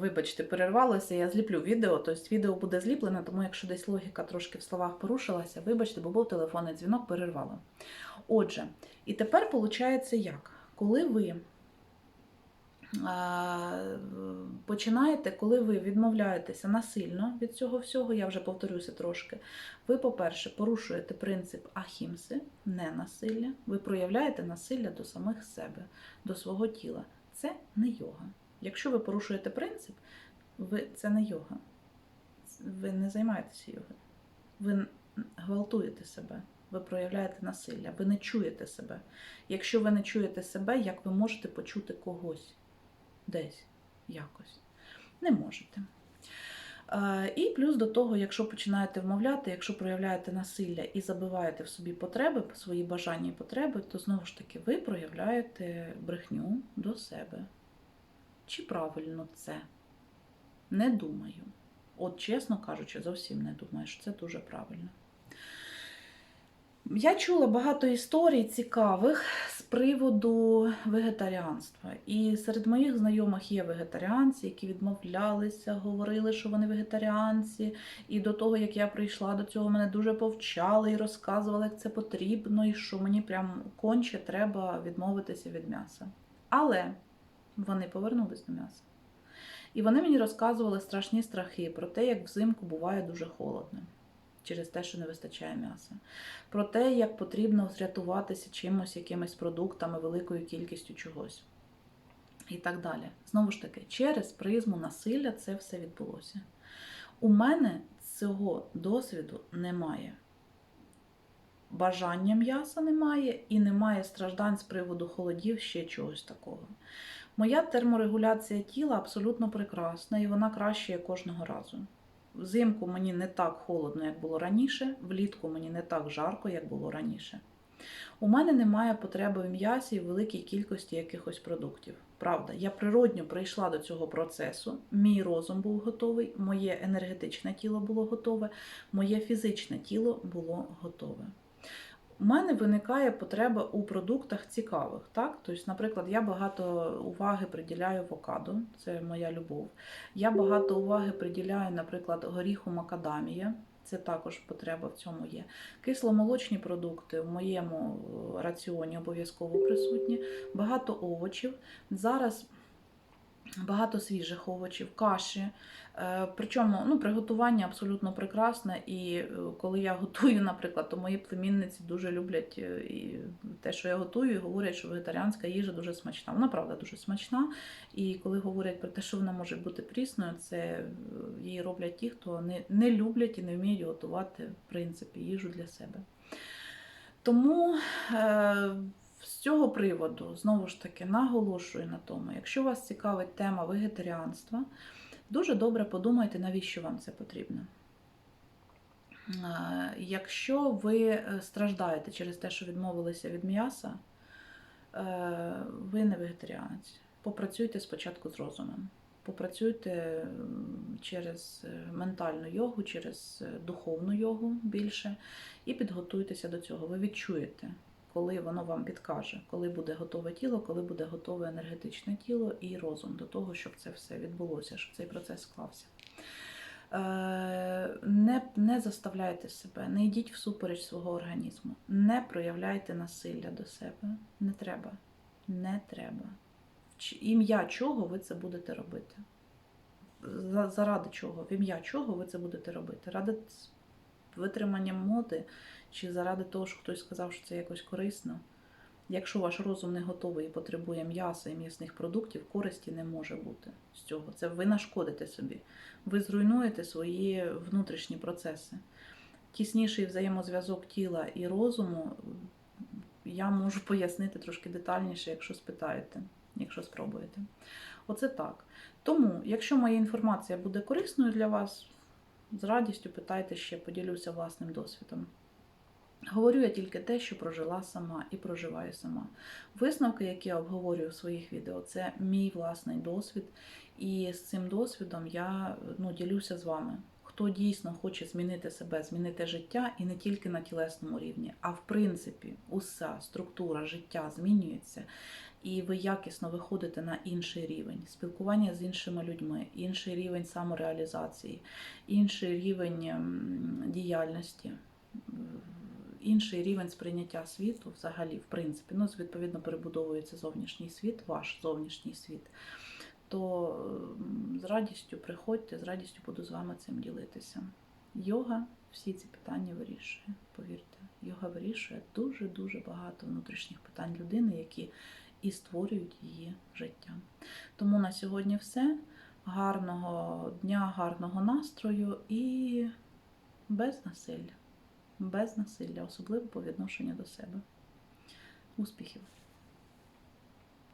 Вибачте, перервалося, я зліплю відео, тобто відео буде зліплене, тому якщо десь логіка трошки в словах порушилася, вибачте, бо був телефонний дзвінок, перервало. Отже, і тепер виходить як? Коли ви е, починаєте, коли ви відмовляєтеся насильно від цього всього, я вже повторюся трошки, ви, по-перше, порушуєте принцип ахімси, не насилля, ви проявляєте насилля до самих себе, до свого тіла. Це не йога. Якщо ви порушуєте принцип, ви, це не йога. Ви не займаєтеся йогою. Ви гвалтуєте себе, ви проявляєте насилля, ви не чуєте себе. Якщо ви не чуєте себе, як ви можете почути когось десь якось? Не можете. І плюс до того, якщо починаєте вмовляти, якщо проявляєте насилля і забиваєте в собі потреби, свої бажання і потреби, то знову ж таки ви проявляєте брехню до себе. Чи правильно це? Не думаю. От, чесно кажучи, зовсім не думаю, що це дуже правильно. Я чула багато історій цікавих з приводу вегетаріанства. І серед моїх знайомих є вегетаріанці, які відмовлялися, говорили, що вони вегетаріанці. І до того, як я прийшла до цього, мене дуже повчали і розказували, як це потрібно, і що мені прям конче треба відмовитися від м'яса. Але вони повернулись до м'яса. І вони мені розказували страшні страхи про те, як взимку буває дуже холодно через те, що не вистачає м'яса. Про те, як потрібно врятуватися чимось, якимись продуктами, великою кількістю чогось. І так далі. Знову ж таки, через призму насилля це все відбулося. У мене цього досвіду немає. Бажання м'яса немає і немає страждань з приводу холодів ще чогось такого. Моя терморегуляція тіла абсолютно прекрасна і вона краща кожного разу. Взимку мені не так холодно, як було раніше, влітку мені не так жарко, як було раніше. У мене немає потреби в м'ясі і великій кількості якихось продуктів. Правда, я природньо прийшла до цього процесу, мій розум був готовий, моє енергетичне тіло було готове, моє фізичне тіло було готове. У мене виникає потреба у продуктах цікавих. Так? Тобто, наприклад, я багато уваги приділяю авокадо, це моя любов. Я багато уваги приділяю, наприклад, горіху макадамія. Це також потреба в цьому є. Кисломолочні продукти в моєму раціоні обов'язково присутні, багато овочів. Зараз багато свіжих овочів, каші. Е, Причому ну, приготування абсолютно прекрасне. І е, коли я готую, наприклад, то мої племінниці дуже люблять е, і те, що я готую, і говорять, що вегетаріанська їжа дуже смачна. Вона правда дуже смачна. І коли говорять про те, що вона може бути прісною, це її роблять ті, хто не, не люблять і не вміють готувати в принципі їжу для себе. Тому. Е, з цього приводу, знову ж таки, наголошую на тому, якщо вас цікавить тема вегетаріанства, дуже добре подумайте, навіщо вам це потрібно. Якщо ви е, страждаєте через те, що відмовилися від м'яса, е, ви не вегетаріанець. Попрацюйте спочатку з розумом. Попрацюйте через е, ментальну йогу, через духовну йогу більше, і підготуйтеся до цього. Ви відчуєте, коли воно вам підкаже, коли буде готове тіло, коли буде готове енергетичне тіло і розум до того, щоб це все відбулося, щоб цей процес склався. Е, Не, не заставляйте себе, не йдіть всупереч свого організму, не проявляйте насилля до себе. Не треба. Не треба. Ім'я чого ви це будете робити? Заради чого? В ім'я чого ви це будете робити? Ради витримання моди чи заради того, що хтось сказав, що це якось корисно? Якщо ваш розум не готовий і потребує м'яса і м'ясних продуктів, користі не може бути з цього. Це ви нашкодите собі. Ви зруйнуєте свої внутрішні процеси. Тісніший взаємозв'язок тіла і розуму я можу пояснити трошки детальніше, якщо спитаєте, якщо спробуєте. Оце так. Тому, якщо моя інформація буде корисною для вас, з радістю питайте ще, поділюся власним досвідом. Говорю я тільки те, що прожила сама і проживаю сама. Висновки, які я обговорюю в своїх відео, це мій власний досвід. І з цим досвідом я ну, ділюся з вами. Хто дійсно хоче змінити себе, змінити життя і не тільки на тілесному рівні, а в принципі, уся структура життя змінюється. і ви якісно виходите на інший рівень спілкування з іншими людьми, інший рівень самореалізації, інший рівень ем, діяльності, інший рівень сприйняття світу взагалі, в принципі, ну, відповідно, перебудовується зовнішній світ, ваш зовнішній світ. То з радістю приходьте, з радістю буду з вами цим ділитися. Йога всі ці питання вирішує, повірте. Йога вирішує дуже-дуже багато внутрішніх питань людини, які і створюють її життя. Тому на сьогодні все. Гарного дня, гарного настрою і без насилля. Без насилля, особливо по відношенню до себе. Успіхів!